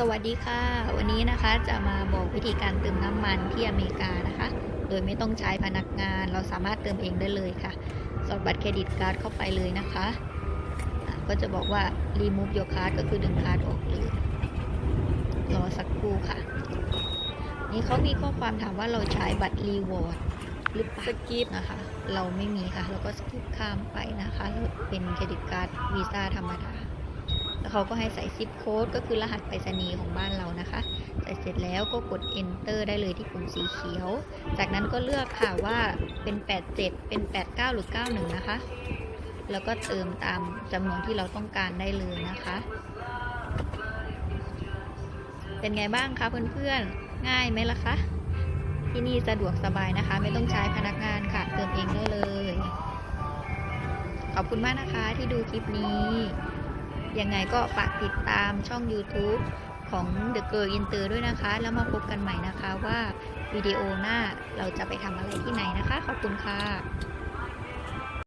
สวัสดีค่ะ วันนี้นะคะจะมาบอกวิธีการเติมน้ำมันที่อเมริกานะคะ โดยไม่ต้องใช้พนักงานเราสามารถเติมเองได้เลยค่ะ สอดบัตรเครดิตการ์ดเข้าไปเลยนะคะอะก็จะบอกว่า remove your card ก็คือดึงคาร์ดออกเลยรอสักครู่ค่ะ นี่เขามีข้อความถามว่าเราใช้บัตรรีวอร์ดหรือเปล่าสกิปนะคะ เราไม่มีค่ะ เราก็สกิปข้ามไปนะคะแล้วเป็นเครดิตการ์ดวีซ่าธรรมดาแล้ว เขาก็ให้ใส่ซิปโค้ดก็คือรหัสไปรษณีย์ของบ้านเรานะคะ ใส่เสร็จแล้วก็กด enter ได้เลยที่ปุ่มสีเขียว จากนั้นก็เลือกค่ะว่าเป็น 87 เป็น 89 หรือ 91 นะคะ แล้วก็เติมตามจำนวนที่เราต้องการได้เลยนะคะ เป็นไงบ้างคะเพื่อนๆ ง่ายไหมล่ะคะ ที่นี่สะดวกสบายนะคะ ไม่ต้องใช้พนักงานค่ะ เติมเองได้เลย ขอบคุณมากนะคะที่ดูคลิปนี้ ยังไงก็ฝากติดตามช่อง YouTube ของ The Girl Inter ด้วยนะคะ แล้วมาพบกันใหม่นะคะว่าวิดีโอหน้าเราจะไปทำอะไรที่ไหนนะคะ ขอบคุณค่ะ